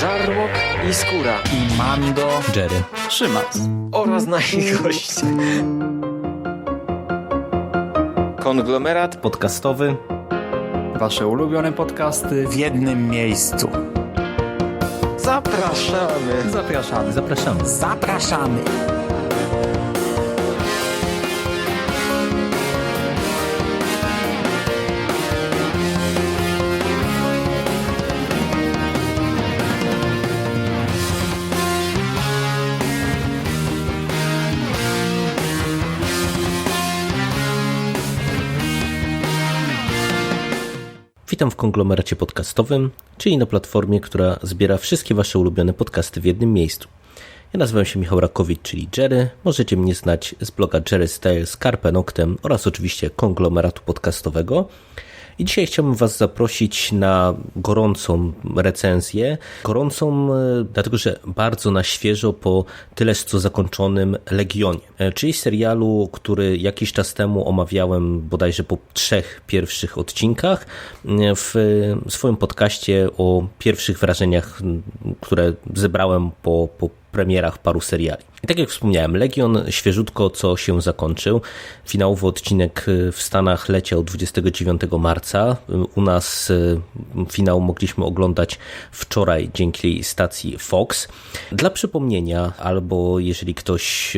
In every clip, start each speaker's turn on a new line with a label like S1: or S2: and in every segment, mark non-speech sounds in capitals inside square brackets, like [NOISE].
S1: Żarłok i Skóra
S2: i Mando,
S3: Jerry,
S2: Szymas
S1: oraz nasi goście. Konglomerat
S3: podcastowy.
S2: Wasze ulubione podcasty w jednym miejscu.
S1: Zapraszamy.
S2: Zapraszamy.
S3: Zapraszamy.
S2: Zapraszamy.
S3: Witam w konglomeracie podcastowym, czyli na platformie, która zbiera wszystkie Wasze ulubione podcasty w jednym miejscu. Ja nazywam się Michał Rakowicz, czyli Jerry. Możecie mnie znać z bloga Jerry Styles, Carpe Noctem oraz oczywiście konglomeratu podcastowego. I dzisiaj chciałbym Was zaprosić na gorącą recenzję. Gorącą, e, dlatego że bardzo na świeżo po tyleż co zakończonym Legionie, e, czyli serialu, który jakiś czas temu omawiałem bodajże po trzech pierwszych odcinkach e, w swoim podcaście o pierwszych wrażeniach, które zebrałem po, po premierach paru seriali. I tak jak wspomniałem, Legion świeżutko co się zakończył. Finałowy odcinek w Stanach leciał 29 marca. U nas finał mogliśmy oglądać wczoraj dzięki stacji Fox. Dla przypomnienia, albo jeżeli ktoś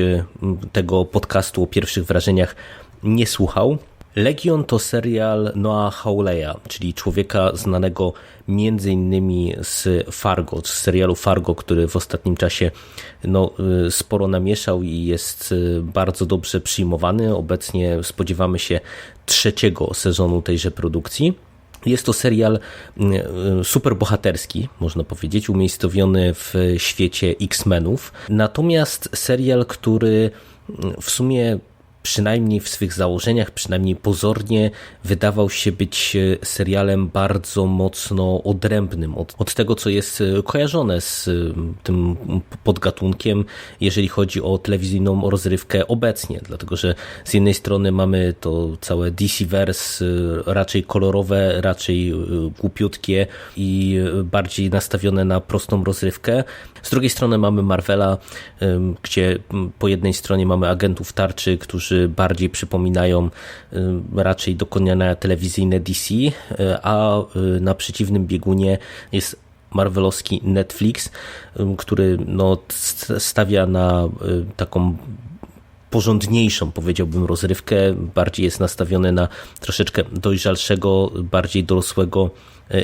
S3: tego podcastu o pierwszych wrażeniach nie słuchał, Legion to serial Noah Hawleya, czyli człowieka znanego innymi z Fargo, z serialu Fargo, który w ostatnim czasie no, sporo namieszał i jest bardzo dobrze przyjmowany. Obecnie spodziewamy się trzeciego sezonu tejże produkcji. Jest to serial superbohaterski, można powiedzieć, umiejscowiony w świecie X-Menów. Natomiast serial, który w sumie przynajmniej w swych założeniach, przynajmniej pozornie, wydawał się być serialem bardzo mocno odrębnym od, od tego, co jest kojarzone z tym podgatunkiem, jeżeli chodzi o telewizyjną rozrywkę obecnie. Dlatego, że z jednej strony mamy to całe DC-verse, raczej kolorowe, raczej głupiutkie i bardziej nastawione na prostą rozrywkę. Z drugiej strony mamy Marvela, gdzie po jednej stronie mamy agentów tarczy, którzy bardziej przypominają raczej dokonania telewizyjne DC, a na przeciwnym biegunie jest marvelowski Netflix, który no, stawia na taką porządniejszą, powiedziałbym, rozrywkę. Bardziej jest nastawiony na troszeczkę dojrzalszego, bardziej dorosłego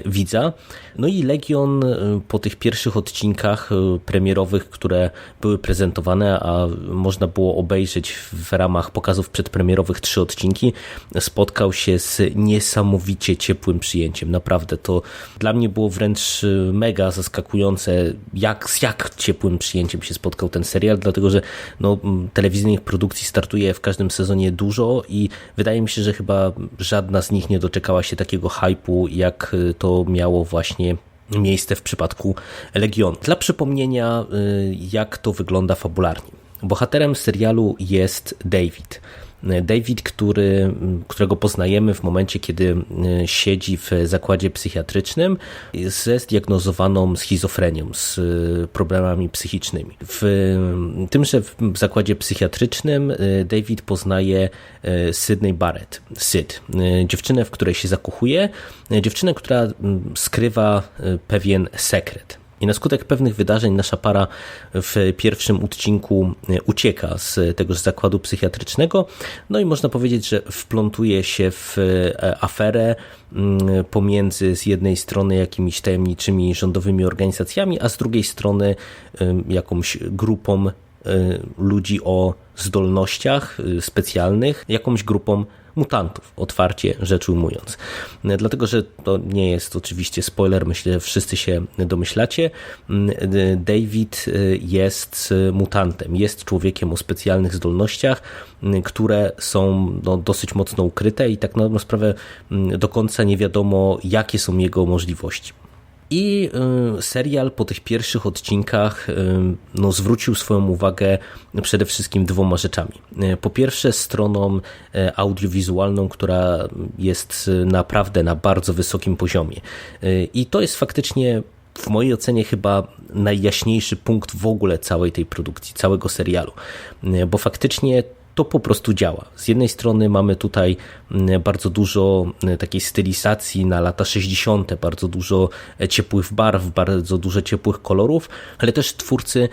S3: widza. No i Legion po tych pierwszych odcinkach premierowych, które były prezentowane, a można było obejrzeć w ramach pokazów przedpremierowych trzy odcinki, spotkał się z niesamowicie ciepłym przyjęciem. Naprawdę to dla mnie było wręcz mega zaskakujące, jak, z jak ciepłym przyjęciem się spotkał ten serial, dlatego że no, telewizyjnych produkcji startuje w każdym sezonie dużo i wydaje mi się, że chyba żadna z nich nie doczekała się takiego hypu, jak to miało właśnie miejsce w przypadku Legionu. Dla przypomnienia, jak to wygląda fabularnie. Bohaterem serialu jest David. David, który, którego poznajemy w momencie, kiedy siedzi w zakładzie psychiatrycznym ze zdiagnozowaną schizofrenią, z problemami psychicznymi. W tymże w zakładzie psychiatrycznym David poznaje Sydney Barrett, Syd, dziewczynę, w której się zakochuje, dziewczynę, która skrywa pewien sekret. I na skutek pewnych wydarzeń nasza para w pierwszym odcinku ucieka z tegoż zakładu psychiatrycznego. No i można powiedzieć, że wplątuje się w aferę pomiędzy z jednej strony jakimiś tajemniczymi rządowymi organizacjami, a z drugiej strony jakąś grupą ludzi o zdolnościach specjalnych, jakąś grupą mutantów, otwarcie rzecz ujmując. Dlatego, że to nie jest oczywiście spoiler, myślę, że wszyscy się domyślacie. David jest mutantem, jest człowiekiem o specjalnych zdolnościach, które są no, dosyć mocno ukryte i tak na dobrą sprawę do końca nie wiadomo, jakie są jego możliwości. I serial po tych pierwszych odcinkach no, zwrócił swoją uwagę przede wszystkim dwoma rzeczami. Po pierwsze, stroną audiowizualną, która jest naprawdę na bardzo wysokim poziomie. I to jest faktycznie w mojej ocenie chyba najjaśniejszy punkt w ogóle całej tej produkcji, całego serialu, bo faktycznie to po prostu działa. Z jednej strony mamy tutaj mm, bardzo dużo mm, takiej stylizacji na lata 60., bardzo dużo e, ciepłych barw, bardzo dużo ciepłych kolorów, ale też twórcy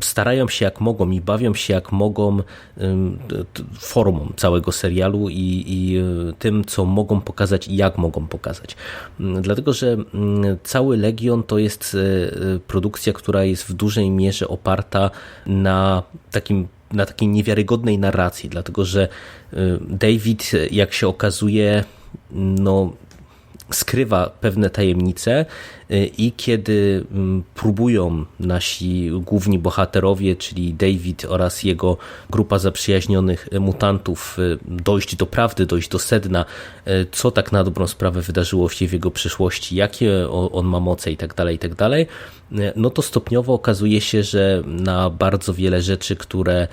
S3: starają się jak mogą i bawią się jak mogą formą całego serialu i, i e, tym, co mogą pokazać i jak mogą pokazać. Mm, dlatego, że cały Legion to jest e, produkcja, która jest w dużej mierze oparta na takim na takiej niewiarygodnej narracji, dlatego że y, David, jak się okazuje, no, skrywa pewne tajemnice y, i kiedy mm, próbują nasi główni bohaterowie, czyli David oraz jego grupa zaprzyjaźnionych mutantów y, dojść do prawdy, dojść do sedna, co tak na dobrą sprawę wydarzyło się w jego przyszłości, jakie on ma moce i tak dalej, i tak no to stopniowo okazuje się, że na bardzo wiele rzeczy, które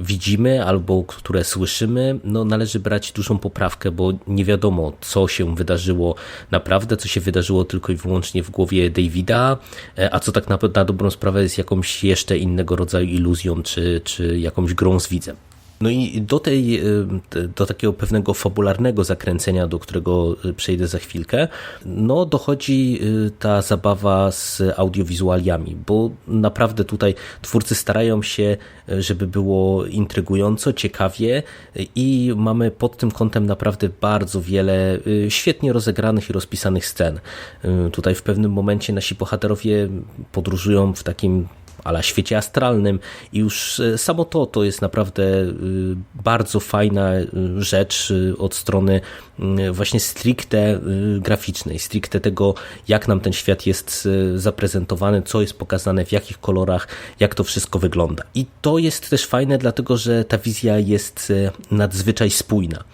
S3: widzimy albo które słyszymy, no należy brać dużą poprawkę, bo nie wiadomo, co się wydarzyło naprawdę, co się wydarzyło tylko i wyłącznie w głowie Davida, e, a co tak na, na dobrą sprawę jest jakąś jeszcze innego rodzaju iluzją, czy, czy jakąś grą z widzem. No i do, tej, y, do takiego pewnego fabularnego zakręcenia, do którego y, przejdę za chwilkę, no dochodzi y, ta zabawa z audiowizualiami, bo naprawdę tutaj twórcy starają się, żeby było intrygująco, ciekawie i mamy pod tym kątem naprawdę bardzo wiele świetnie rozegranych i rozpisanych scen. Tutaj w pewnym momencie nasi bohaterowie podróżują w takim ala świecie astralnym i już e, samo to to jest naprawdę e, bardzo fajna e, rzecz od strony właśnie stricte graficznej, stricte tego jak nam ten świat jest zaprezentowany, co jest pokazane, w jakich kolorach, jak to wszystko wygląda. I to jest też fajne, dlatego że ta wizja jest nadzwyczaj spójna.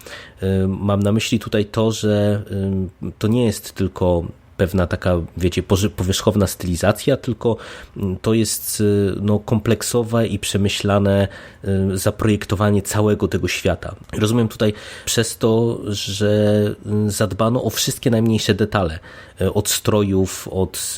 S3: Mam na myśli tutaj to, że to nie jest tylko pewna taka, wiecie, powierzchowna stylizacja, tylko mm, to jest y, no, kompleksowe i przemyślane y, zaprojektowanie całego tego świata. Rozumiem tutaj przez to, że y, zadbano o wszystkie najmniejsze detale, od strojów, od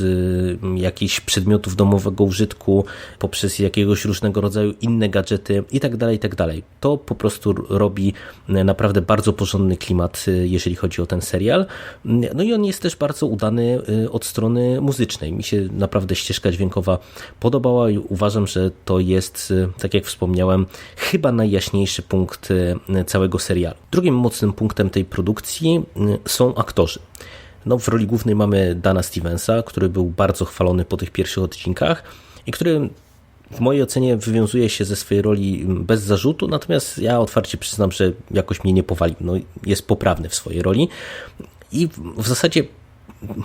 S3: jakichś przedmiotów domowego użytku, poprzez jakiegoś różnego rodzaju inne gadżety itd., tak itd. Tak to po prostu robi naprawdę bardzo porządny klimat, jeżeli chodzi o ten serial. No i on jest też bardzo udany Y, od strony muzycznej. Mi się naprawdę ścieżka dźwiękowa podobała i uważam, że to jest, y, tak jak wspomniałem, chyba najjaśniejszy punkt y, całego serialu. Drugim mocnym punktem tej produkcji są aktorzy. No, w roli głównej mamy Dana Stevensa, który był bardzo chwalony po tych pierwszych odcinkach i który w mojej ocenie wywiązuje się ze swojej roli bez zarzutu, natomiast ja otwarcie przyznam, że jakoś mnie nie powalił. No, jest poprawny w swojej roli i w zasadzie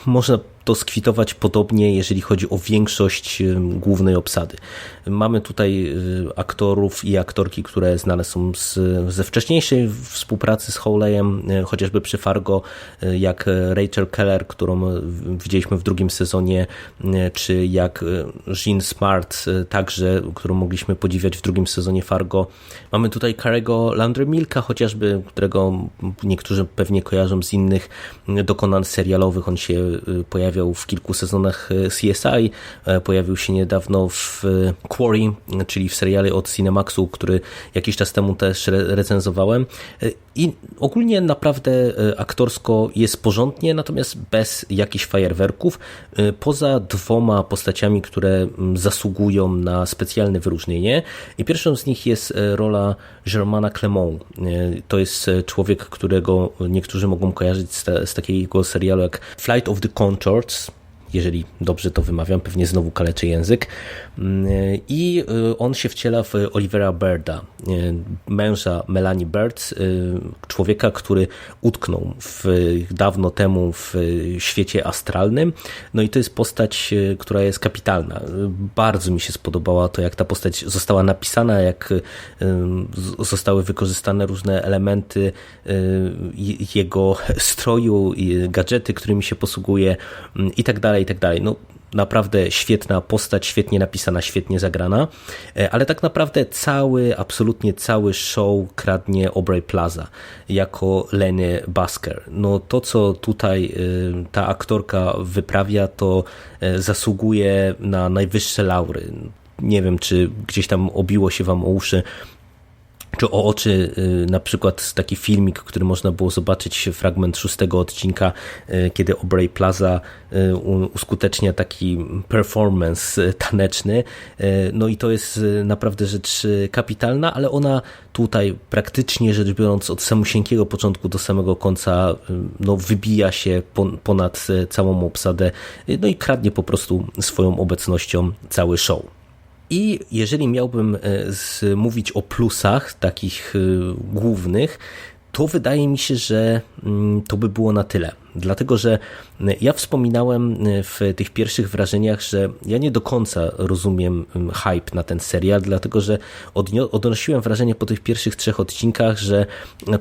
S3: można to skwitować podobnie, jeżeli chodzi o większość głównej obsady. Mamy tutaj y, aktorów i aktorki, które znane są z, ze wcześniejszej współpracy z Howleyem, y, chociażby przy Fargo, y, jak Rachel Keller, którą widzieliśmy w drugim sezonie, czy jak Jean Smart, także, którą mogliśmy podziwiać w drugim sezonie Fargo. Mamy tutaj Carego Milka, chociażby, którego niektórzy pewnie kojarzą z innych dokonań serialowych. On się pojawił pojawiał w kilku sezonach e, CSI, e, pojawił się niedawno w e, Quarry, czyli w serialu od Cinemaxu, który jakiś czas temu też recenzowałem. I ogólnie naprawdę aktorsko jest porządnie, natomiast bez jakichś fajerwerków, poza dwoma postaciami, które zasługują na specjalne wyróżnienie. I pierwszą z nich jest rola Germana Clement. To jest człowiek, którego niektórzy mogą kojarzyć z, z takiego serialu jak Flight of the Jeżeli dobrze to wymawiam, pewnie znowu kaleczę język. Mm, I y, on się wciela w Olivera Birda, y, męża Melanie Bird, y, człowieka, który utknął w, dawno temu w świecie astralnym. No i to jest postać, która jest kapitalna. Bardzo mi się spodobała to, jak ta postać została napisana, jak zostały wykorzystane różne elementy jego [LAUGHS] stroju, gadżety, którymi się posługuje i tak dalej, i tak dalej. No, naprawdę świetna postać, świetnie napisana, świetnie zagrana, e, ale tak naprawdę cały, absolutnie cały show kradnie Aubrey Plaza jako Lenny Basker. No to, co tutaj ta aktorka wyprawia, to zasługuje na najwyższe laury. Nie wiem, czy gdzieś tam obiło się wam o uszy czy o oczy y, na przykład taki filmik, który można było zobaczyć, fragment szóstego odcinka, y, kiedy Aubrey Plaza y, uskutecznia taki performance taneczny. No i to jest naprawdę rzecz kapitalna, ale ona tutaj praktycznie rzecz biorąc od samusieńkiego początku do samego końca no, wybija się ponad całą obsadę no i kradnie po prostu swoją obecnością cały show. I jeżeli miałbym e, mówić o plusach takich e, głównych, to wydaje mi się, że mm, to by było na tyle. Dlatego, że e, ja wspominałem w tych pierwszych wrażeniach, że ja nie do końca rozumiem hype na ten serial, dlatego że odnosiłem wrażenie po tych pierwszych trzech odcinkach, że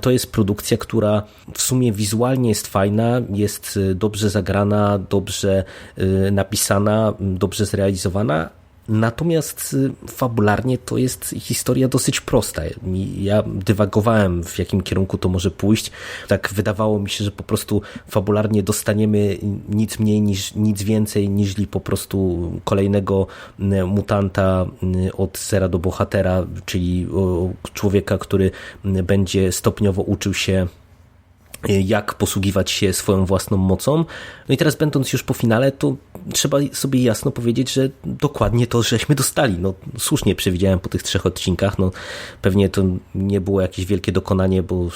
S3: to jest produkcja, która w sumie wizualnie jest fajna, jest dobrze zagrana, dobrze napisana, dobrze zrealizowana, Natomiast y, fabularnie to jest historia dosyć prosta. Ja dywagowałem, w jakim kierunku to może pójść. Tak wydawało mi się, że po prostu fabularnie dostaniemy nic mniej niż nic więcej, niż po prostu kolejnego y, mutanta y, od zera do bohatera, czyli człowieka, który będzie stopniowo uczył się jak posługiwać się swoją własną mocą. No i teraz będąc już po finale, to trzeba sobie jasno powiedzieć, że dokładnie to żeśmy dostali. No słusznie przewidziałem po tych trzech odcinkach, no pewnie to nie było jakieś wielkie dokonanie, bo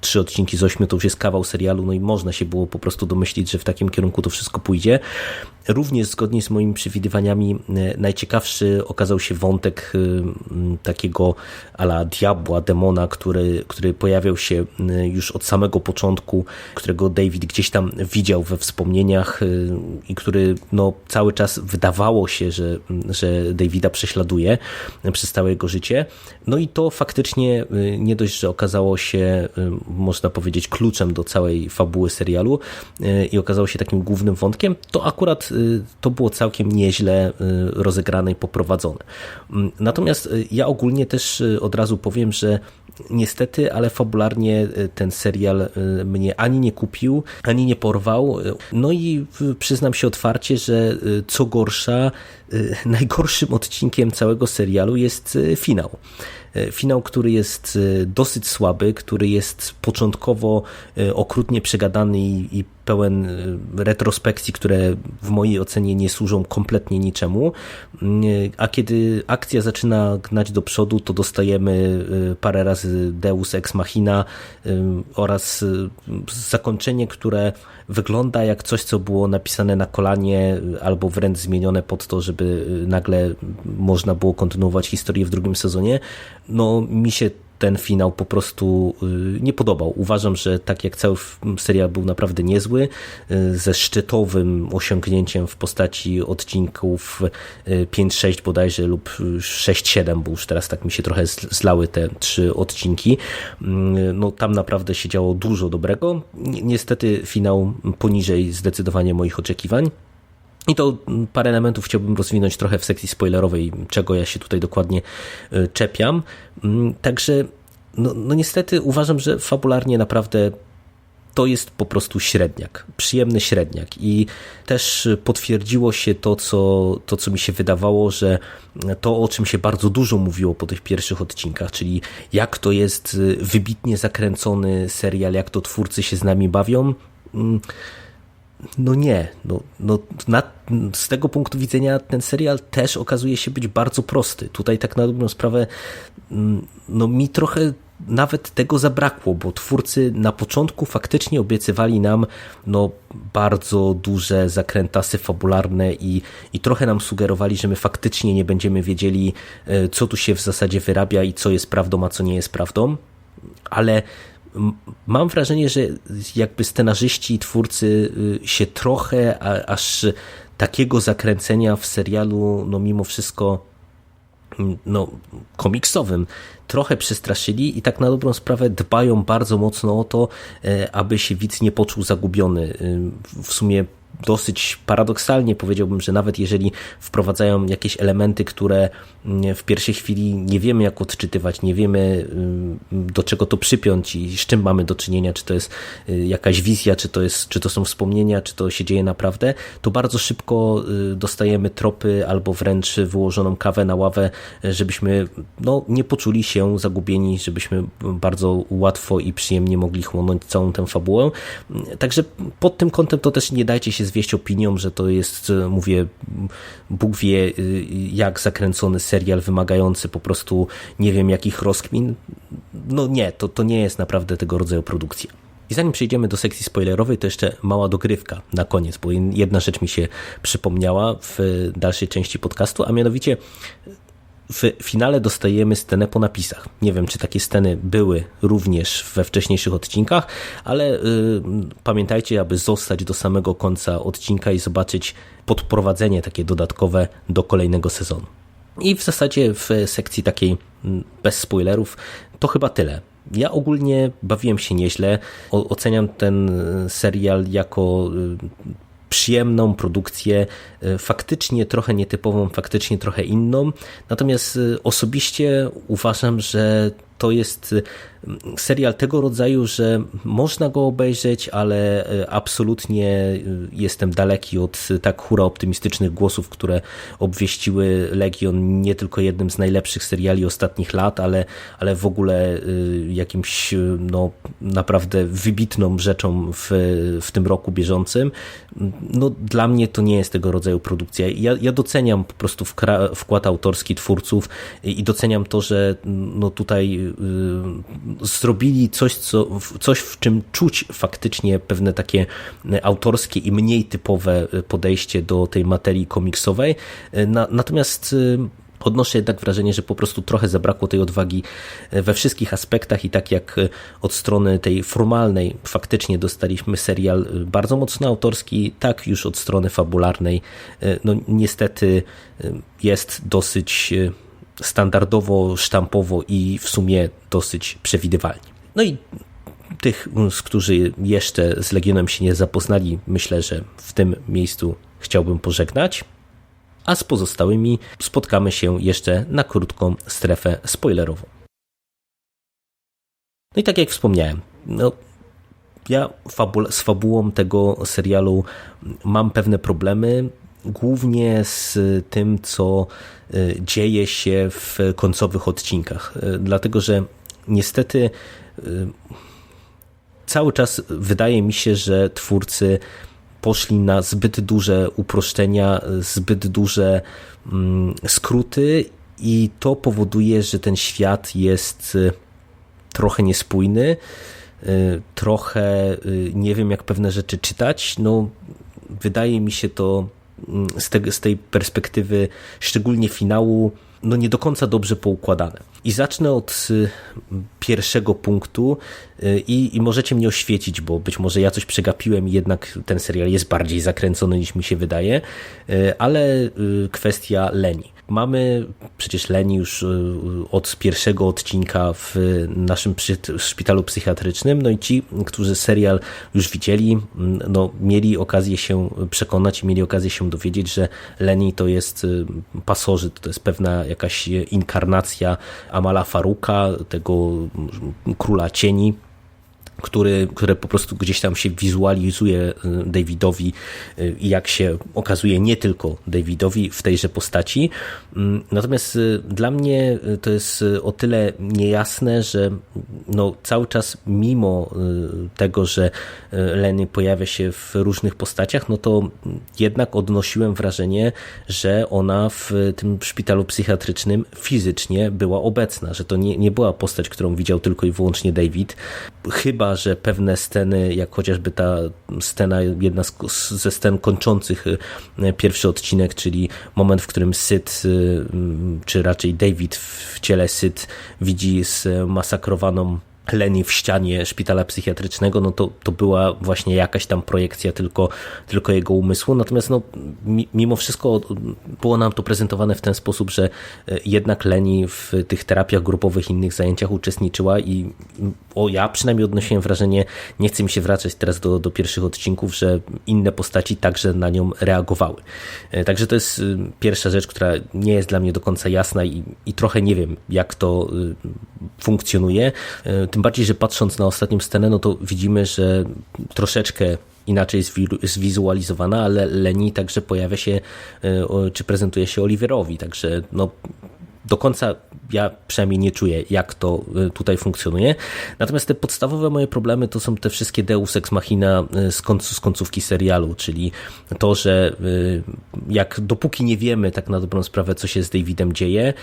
S3: trzy odcinki z ośmiu to już jest kawał serialu, no i można się było po prostu domyślić, że w takim kierunku to wszystko pójdzie. Również zgodnie z moimi przewidywaniami e, najciekawszy okazał się wątek e, takiego ala diabła, demona, który, który pojawiał się już od samego początku, którego David gdzieś tam widział we wspomnieniach i który no, cały czas wydawało się, że, że Davida prześladuje przez całe jego życie. No i to faktycznie nie dość, że okazało się, można powiedzieć, kluczem do całej fabuły serialu i okazało się takim głównym wątkiem, to akurat to było całkiem nieźle y, rozegrane i poprowadzone. Mm, natomiast y, ja ogólnie też y, od razu powiem, że niestety, ale fabularnie ten serial mnie ani nie kupił, ani nie porwał. No i przyznam się otwarcie, że co gorsza, [LAUGHS] najgorszym odcinkiem całego serialu jest finał. Finał, który jest dosyć słaby, który jest początkowo okrutnie przegadany i pełen y, retrospekcji, które w mojej ocenie nie służą kompletnie niczemu, y, a kiedy akcja zaczyna gnać do przodu, to dostajemy y, parę razy Deus Ex Machina oraz zakończenie, które wygląda jak coś, co było napisane na kolanie albo wręcz zmienione pod to, żeby nagle można było kontynuować historię w drugim sezonie. No mi się ten finał po prostu y, nie podobał. Uważam, że tak jak cały serial był naprawdę niezły, y, ze szczytowym osiągnięciem w postaci odcinków 5-6 y, bodajże lub 6-7, bo już teraz tak mi się trochę zlały te trzy odcinki. No tam naprawdę się działo dużo dobrego. Niestety finał poniżej zdecydowanie moich oczekiwań. I to parę elementów chciałbym rozwinąć trochę w sekcji spoilerowej, czego ja się tutaj dokładnie y, czepiam. Mm, także, no, no niestety uważam, że fabularnie naprawdę to jest po prostu średniak, przyjemny średniak i też potwierdziło się to co, to, co mi się wydawało, że to, o czym się bardzo dużo mówiło po tych pierwszych odcinkach, czyli jak to jest y, wybitnie zakręcony serial, jak to twórcy się z nami bawią, mm, no nie, no, no na, z tego punktu widzenia ten serial też okazuje się być bardzo prosty. Tutaj tak na dobrą sprawę mm, no mi trochę nawet tego zabrakło, bo twórcy na początku faktycznie obiecywali nam no, bardzo duże zakrętasy fabularne i, i trochę nam sugerowali, że my faktycznie nie będziemy wiedzieli, e, co tu się w zasadzie wyrabia i co jest prawdą, a co nie jest prawdą. Ale mam wrażenie, że jakby scenarzyści i twórcy y, się trochę aż takiego zakręcenia w serialu, no mimo wszystko no, komiksowym trochę przestraszyli i tak na dobrą sprawę dbają bardzo mocno o to, e, aby się widz nie poczuł zagubiony. Y, w sumie dosyć paradoksalnie powiedziałbym, że nawet jeżeli wprowadzają jakieś elementy, które mm, w pierwszej chwili nie wiemy jak odczytywać, nie wiemy mm, do czego to przypiąć i z czym mamy do czynienia, czy to jest y, jakaś wizja, czy to, jest, czy to są wspomnienia, czy to się dzieje naprawdę, to bardzo szybko y, dostajemy tropy albo wręcz wyłożoną kawę na ławę, żebyśmy no, nie poczuli się zagubieni, żebyśmy bardzo łatwo i przyjemnie mogli chłonąć całą tę fabułę. Także pod tym kątem to też nie dajcie się zwieść opinią, że to jest, mówię, Bóg wie jak zakręcony serial, wymagający po prostu nie wiem jakich rozkmin. No nie, to, to nie jest naprawdę tego rodzaju produkcja. I zanim przejdziemy do sekcji spoilerowej, to jeszcze mała dogrywka na koniec, bo jedna rzecz mi się przypomniała w dalszej części podcastu, a mianowicie w finale dostajemy scenę po napisach. Nie wiem, czy takie sceny były również we wcześniejszych odcinkach, ale y, pamiętajcie, aby zostać do samego końca odcinka i zobaczyć podprowadzenie takie dodatkowe do kolejnego sezonu. I w zasadzie w sekcji takiej mm, bez spoilerów to chyba tyle. Ja ogólnie bawiłem się nieźle. O, oceniam ten serial jako y, przyjemną produkcję, e, faktycznie trochę nietypową, faktycznie trochę inną. Natomiast e, osobiście uważam, że to jest serial tego rodzaju, że można go obejrzeć, ale e, absolutnie e, jestem daleki od tak hura optymistycznych głosów, które obwieściły Legion nie tylko jednym z najlepszych seriali ostatnich lat, ale, ale w ogóle jakimś no, naprawdę wybitną rzeczą w, w tym roku bieżącym. No, dla mnie to nie jest tego rodzaju produkcja. Ja, ja doceniam po prostu wkład autorski twórców i doceniam to, że no, tutaj zrobili coś, co, coś, w czym czuć faktycznie pewne takie autorskie i mniej typowe podejście do tej materii komiksowej. natomiast y, Odnoszę jednak wrażenie, że po prostu trochę zabrakło tej odwagi we wszystkich aspektach i tak jak od strony tej formalnej faktycznie dostaliśmy serial bardzo mocno autorski, tak już od strony fabularnej no niestety jest dosyć standardowo, sztampowo i w sumie dosyć przewidywalnie. No i tych, którzy jeszcze z Legionem się nie zapoznali, myślę, że w tym miejscu chciałbym pożegnać. A z pozostałymi spotkamy się jeszcze na krótką strefę spoilerową. No i tak jak wspomniałem, no, ja z fabułą tego serialu mam pewne problemy głównie z tym, co e, dzieje się w końcowych odcinkach. E, dlatego, że niestety e, cały czas wydaje mi się, że twórcy poszli na zbyt duże uproszczenia, zbyt duże mm, skróty i to powoduje, że ten świat jest trochę niespójny, trochę nie wiem jak pewne rzeczy czytać. No, wydaje mi się to z, te, z tej perspektywy, szczególnie finału, no nie do końca dobrze poukładane. I zacznę od y, pierwszego punktu y, i, i możecie mnie oświecić, bo być może ja coś przegapiłem i jednak ten serial jest bardziej zakręcony niż mi się wydaje, y, ale kwestia Leni. Mamy przecież Leni już od pierwszego odcinka w naszym szpitalu psychiatrycznym, no i ci, którzy serial już widzieli, no, mieli okazję się przekonać i mieli okazję się dowiedzieć, że Leni to jest pasożyt, to jest pewna jakaś inkarnacja Amala Faruka, tego króla cieni, który, które po prostu gdzieś tam się wizualizuje y, Davidowi y, i jak się okazuje nie tylko Davidowi w tejże postaci. Mm, natomiast y, dla mnie to jest o tyle niejasne, że no cały czas mimo tego, że Lenny pojawia się w różnych postaciach, no to jednak odnosiłem wrażenie, że ona w tym szpitalu psychiatrycznym fizycznie była obecna, że to nie, nie była postać, którą widział tylko i wyłącznie David. Chyba że pewne sceny, jak chociażby ta scena, jedna ze scen kończących y, pierwszy odcinek, czyli moment, w którym Syd, y, czy raczej David w ciele Syd widzi zmasakrowaną Leni w ścianie szpitala psychiatrycznego, no to, to była właśnie jakaś tam projekcja tylko, tylko jego umysłu. Natomiast no, mi- mimo wszystko było nam to prezentowane w ten sposób, że e, jednak Leni w tych terapiach grupowych, innych zajęciach uczestniczyła i o ja przynajmniej odnosiłem wrażenie, nie chcę mi się wracać teraz do, do pierwszych odcinków, że inne postaci także na nią reagowały. E, Także to jest y, pierwsza rzecz, która nie jest dla mnie do końca jasna i, i trochę nie wiem, jak to y, funkcjonuje. E, Tym bardziej, że patrząc na ostatnią scenę, no to widzimy, że troszeczkę inaczej zwi- zwizualizowana, ale Leni także pojawia się, e, czy prezentuje się Oliverowi, także no do końca ja przynajmniej nie czuję, jak to y, tutaj funkcjonuje. Natomiast te podstawowe moje problemy to są te wszystkie Deus Ex Machina y, z, końc, z końcówki serialu, czyli to, że y, jak dopóki nie wiemy tak na dobrą sprawę, co się z Davidem dzieje,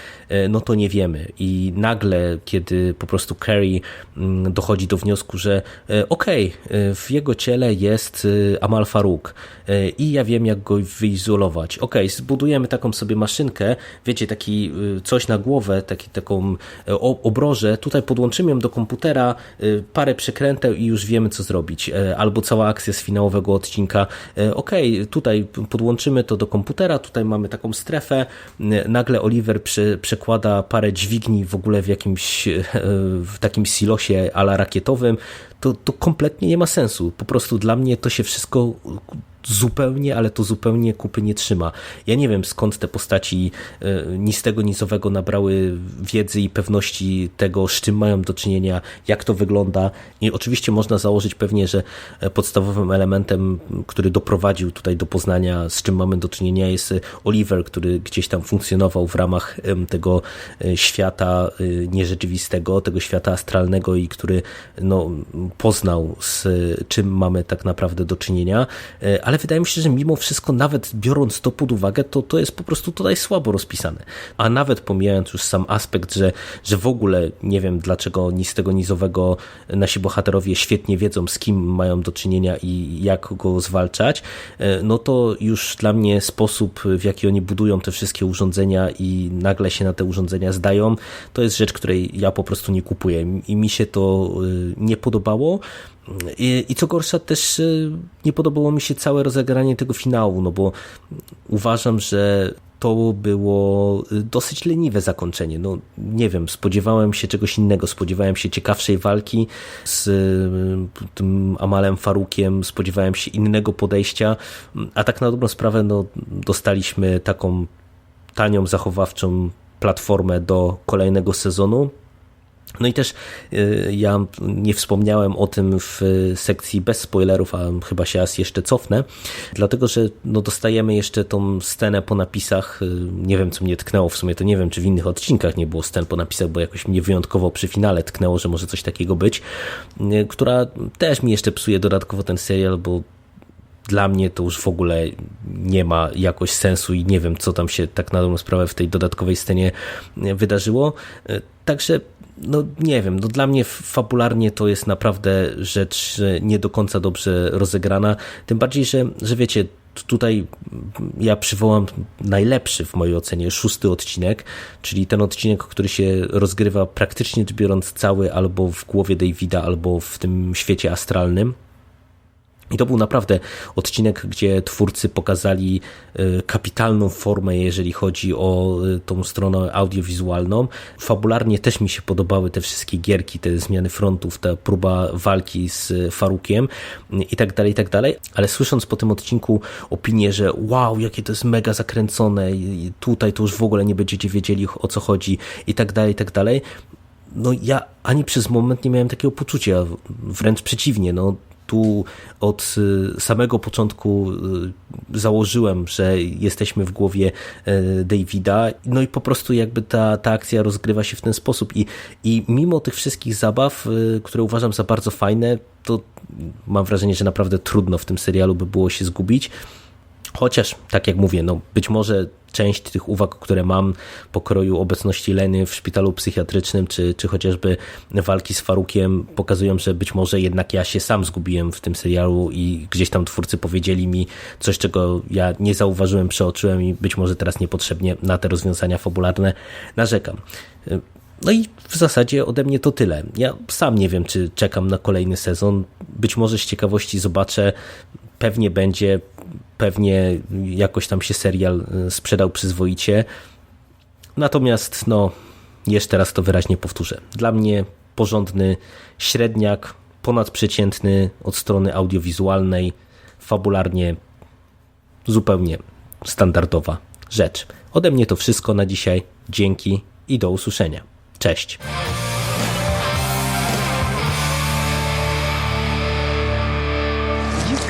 S3: no to nie wiemy. I nagle, kiedy po prostu Carrie mm, dochodzi do wniosku, że okej, y, w jego ciele jest Amal Farouk i ja wiem, jak go wyizolować. Okej, zbudujemy taką sobie maszynkę, wiecie, taki coś na głowę, taki, taką e, obrożę, tutaj podłączymy ją do komputera, y, parę przekręteł i już wiemy, co zrobić. E, Albo cała akcja z finałowego odcinka. E, Okej, tutaj podłączymy to do komputera, tutaj mamy taką strefę. E, Nagle Oliver prze, przekłada parę dźwigni w ogóle w jakimś e, w takim silosie ala rakietowym. To, to kompletnie nie ma sensu. Po prostu dla mnie to się wszystko zupełnie, ale to zupełnie kupy nie trzyma. Ja nie wiem skąd te postaci e, ni z tego, ni z owego nabrały wiedzy i pewności tego, z czym mają do czynienia, jak to wygląda. I oczywiście można założyć pewnie, że e, podstawowym elementem, który doprowadził tutaj do poznania, z czym mamy do czynienia, jest e, Oliver, który gdzieś tam funkcjonował w ramach tego świata nierzeczywistego, tego świata astralnego i który no, poznał, z czym mamy tak naprawdę do czynienia. E, Ale wydaje mi się, że mimo wszystko, nawet biorąc to pod uwagę, to to jest po prostu tutaj słabo rozpisane. A nawet pomijając już sam aspekt, że, że w ogóle nie wiem dlaczego ni z tego nizowego nasi bohaterowie świetnie wiedzą, z kim mają do czynienia i jak go zwalczać, e, no to już dla mnie sposób, w jaki oni budują te wszystkie urządzenia i nagle się na te urządzenia zdają, to jest rzecz, której ja po prostu nie kupuję i mi się to y, nie podobało. I, I co gorsza, też y, nie podobało mi się całe rozegranie tego finału, no bo uważam, że to było y, dosyć leniwe zakończenie. No, nie wiem, spodziewałem się czegoś innego, spodziewałem się ciekawszej walki z y, tym Amalem Farukiem, spodziewałem się innego podejścia, a tak na dobrą sprawę no, dostaliśmy taką tanią, zachowawczą platformę do kolejnego sezonu. No i też y, ja nie wspomniałem o tym w sekcji bez spoilerów, a chyba się raz jeszcze cofnę, dlatego że no, dostajemy jeszcze tą scenę po napisach. y, Nie wiem, co mnie tknęło w sumie, to nie wiem, czy w innych odcinkach nie było scen po napisach, bo jakoś mnie wyjątkowo przy finale tknęło, że może coś takiego być, y, która też mi jeszcze psuje dodatkowo ten serial, bo dla mnie to już w ogóle nie ma jakoś sensu i nie wiem, co tam się tak na dobrą sprawę w tej dodatkowej scenie wydarzyło. Także, no nie wiem, no dla mnie fabularnie to jest naprawdę rzecz nie do końca dobrze rozegrana. Tym bardziej, że, że wiecie, tutaj ja przywołam najlepszy w mojej ocenie szósty odcinek, czyli ten odcinek, który się rozgrywa praktycznie biorąc cały albo w głowie Davida, albo w tym świecie astralnym. I to był naprawdę odcinek, gdzie twórcy pokazali y, kapitalną formę, jeżeli chodzi o y, tą stronę audiowizualną. Fabularnie też mi się podobały te wszystkie gierki, te zmiany frontów, ta próba walki z Farukiem i tak dalej, i tak dalej. Ale słysząc po tym odcinku opinię, że wow, jakie to jest mega zakręcone, i tutaj to już w ogóle nie będziecie wiedzieli o co chodzi i tak dalej, i tak dalej. No ja ani przez moment nie miałem takiego poczucia, wręcz przeciwnie, no tu od y, samego początku y, założyłem, że jesteśmy w głowie y, Davida, no i po prostu jakby ta, ta akcja rozgrywa się w ten sposób i, i mimo tych wszystkich zabaw, które uważam za bardzo fajne, to mam wrażenie, że naprawdę trudno w tym serialu by było się zgubić. Chociaż, tak jak mówię, no być może część tych uwag, które mam po kroju obecności Leny w szpitalu psychiatrycznym, czy, czy chociażby walki z Farukiem pokazują, że być może jednak ja się sam zgubiłem w tym serialu i gdzieś tam twórcy powiedzieli mi coś, czego ja nie zauważyłem, przeoczyłem i być może teraz niepotrzebnie na te rozwiązania fabularne narzekam. No i w zasadzie ode mnie to tyle. Ja sam nie wiem, czy czekam na kolejny sezon. Być może z ciekawości zobaczę. Pewnie będzie, pewnie jakoś tam się serial y, sprzedał przyzwoicie. Natomiast, no, jeszcze raz to wyraźnie powtórzę. Dla mnie porządny średniak, ponadprzeciętny od strony audiowizualnej, fabularnie zupełnie standardowa rzecz. Ode mnie to wszystko na dzisiaj. Dzięki i do usłyszenia. Cześć.